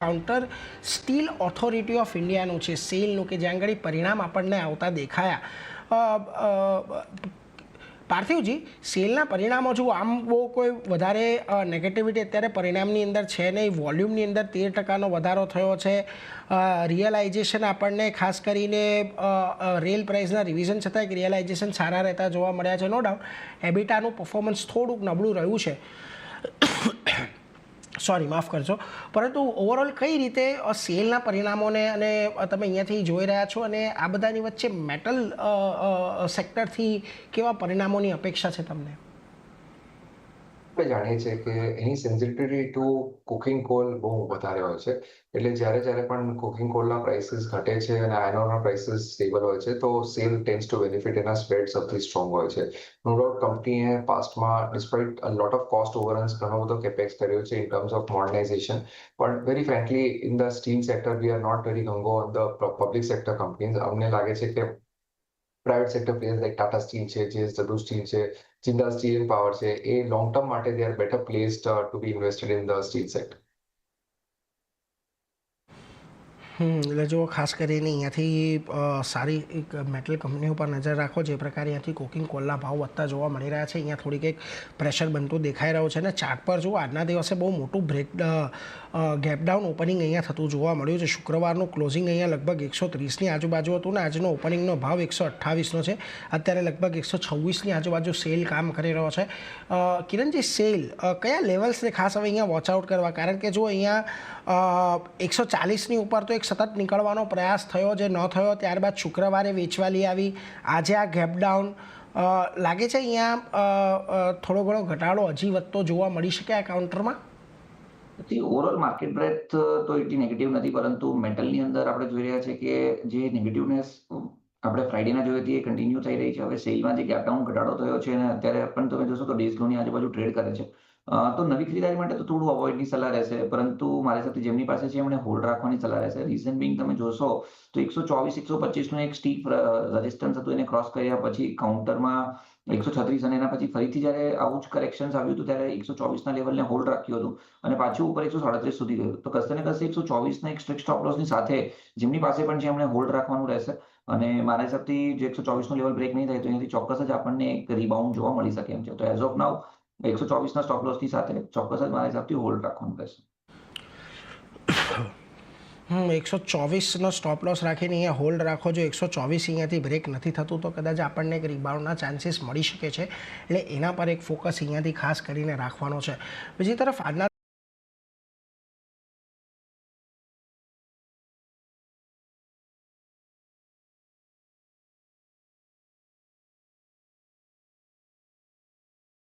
Counter steel authority of ઇન્ડિયાનું છે સેલનું કે જ્યાં આગળ પરિણામ આપણને આવતા દેખાયા. પાર્થિવજી, સેલના પરિણામો જો આમ બહુ કોઈ વધારે નેગેટિવિટી અત્યારે પરિણામની અંદર છે નહીં. વોલ્યુમની અંદર તેર ટકાનો વધારો થયો છે. રિયલાઇઝેશન આપણને ખાસ કરીને રેલ પ્રાઇસના રિવિઝન છતાં એક રિયલાઇઝેશન સારા રહેતા જોવા મળ્યા છે નો ડાઉટ એબિટાનું પરફોર્મન્સ થોડુંક નબળું રહ્યું છે. સોરી, માફ કરજો. પરંતુ ઓવરઓલ કઈ રીતે સેલના પરિણામોને અને તમે અહીંયાથી જોઈ રહ્યા છો અને આ બધાની વચ્ચે મેટલ સેક્ટરથી કેવા પરિણામોની અપેક્ષા છે તમને? આપણે જાણીએ છીએ કે એની સેન્સિટિવિટી ટુ કુકિંગ કોલ બહુ વધારે હોય છે. એટલે જ્યારે જ્યારે પણ કુકિંગ કોલના પ્રાઇસીસ ઘટે છે અને આયનોના પ્રાઇસીસ સ્ટેબલ હોય છે, તો સેલ ટેન્સ ટુ બેનિફિટ એના સ્પ્રેડ સૌથી સ્ટ્રોંગ હોય છે. નો ડાઉટ કંપનીએ પાસ્ટમાં despite lot of cost overruns ઘણો બધો કેપેક્સ કર્યો છે ઇન ટર્મ્સ ઓફ મોડર્નાઇઝેશન પણ very frankly in the steel sector we are not very gung ho on the public sector companies અમને લાગે છે કે private sector players like Tata steel છે જેએસડબલ્યુ સ્ટીલ છે જિંદાલ સ્ટીલ એન્ડ પાવર છે, એ long term માટે they are better placed to be invested in the steel sector એટલે જો ખાસ કરીને અહીંયાથી સારી એક મેટલ કંપનીઓ પર નજર રાખો, જે પ્રકારે અહીંયાથી કોકિંગ કોલના ભાવ વધતા જોવા મળી રહ્યા છે. અહીંયા થોડીક એક પ્રેશર બનતું દેખાઈ રહ્યું છે. અને ચાર્ટ પર જો આજના દિવસે બહુ મોટું બ્રેક ગેપડાઉન ઓપનિંગ અહીંયા થતું જોવા મળ્યું છે. શુક્રવારનું ક્લોઝિંગ અહીંયા લગભગ એકસો ત્રીસની આજુબાજુ હતું ને આજનો ઓપનિંગનો ભાવ એકસો અઠ્ઠાવીસનો છે. અત્યારે લગભગ એકસો છવ્વીસની આજુબાજુ સેલ કામ કરી રહ્યો છે. કિરણજી સેલ કયા લેવલ્સને ખાસ હવે અહીંયા વોચઆઉટ કરવા? કારણ કે જો અહીંયા એકસો ચાલીસની ઉપર તો એક સતત નીકળવાનો પ્રયાસ થયો જે ન થયો, ત્યારબાદ શુક્રવારે વેચવાલી આવી. આજે આ ગેપ ડાઉન લાગે છે અહીંયા થોડો ઘણો ઘટાડો હજી વધતો જોવા મળી શકે આ કાઉન્ટરમાં થી ઓવરઓલ માર્કેટ બ્રેથ તો એટલી નેગેટિવ નથી, પરંતુ મેટલની અંદર આપણે જોઈ રહ્યા છે કે જે નેગેટિવનેસ આપણે ફ્રાઇડેના જોઈએ હતી એ કન્ટિન્યુ થઈ રહી છે. હવે સેલમાં જે ગેપ ડાઉન ઘટાડો થયો છે અને અત્યારે પણ તમે જોશો તો ડેઝ લોની આજુબાજુ ટ્રેડ કરે છે. તો નવી ખરીદારી માટે તો થોડું અવોઇડની સલાહ રહેશે, પરંતુ મારી સાથે જેમની પાસે છે એમણે હોલ્ડ રાખવાની સલાહ રહેશે. રીઝન બિંગ તમે જોશો, તો એકસો ચોવીસ, એકસો પચીસનું એક સ્ટીપ રેઝિસ્ટન્સ હતું એને ક્રોસ કર્યા પછી કાઉન્ટરમાં એકસો છત્રીસ અને એના પછી ફરીથી જ્યારે આવું જ કરેક્શન આવ્યું હતું ત્યારે એકસો ચોવીસના લેવલને હોલ્ડ રાખ્યું હતું અને પાછું ઉપર એકસો સાડત્રીસ સુધી ગયું તો કશે ને કશે એકસો ચોવીસના એક સ્ટ્રિક્ટ સ્ટોપ લોસની સાથે જેમની પાસે પણ છે એમણે હોલ્ડ રાખવાનું રહેશે અને મારા હિસાબથી જે એકસો ચોવીસનો લેવલ બ્રેક નહીં થાય તો અહીંયાથી ચોક્કસ જ આપણને એક રીબાઉન્ડ જોવા મળી શકે એમ છે. તો એઝ ઓફ નાવ એકસો ચોવીસના સ્ટોપ લોસની સાથે ચોક્કસ જ મારા હિસાબથી હોલ્ડ રાખવાનું રહેશે. હમ, એકસો ચોવીસનો સ્ટોપ લોસ રાખીને અહીંયા હોલ્ડ રાખો. જો એકસો ચોવીસ અહીંયાથી બ્રેક નથી થતું, તો કદાચ આપણને એક રિબાઉન્ડના ચાન્સીસ મળી શકે છે. એટલે એના પર એક ફોકસ અહીંયાથી ખાસ કરીને રાખવાનો છે. બીજી તરફ આજના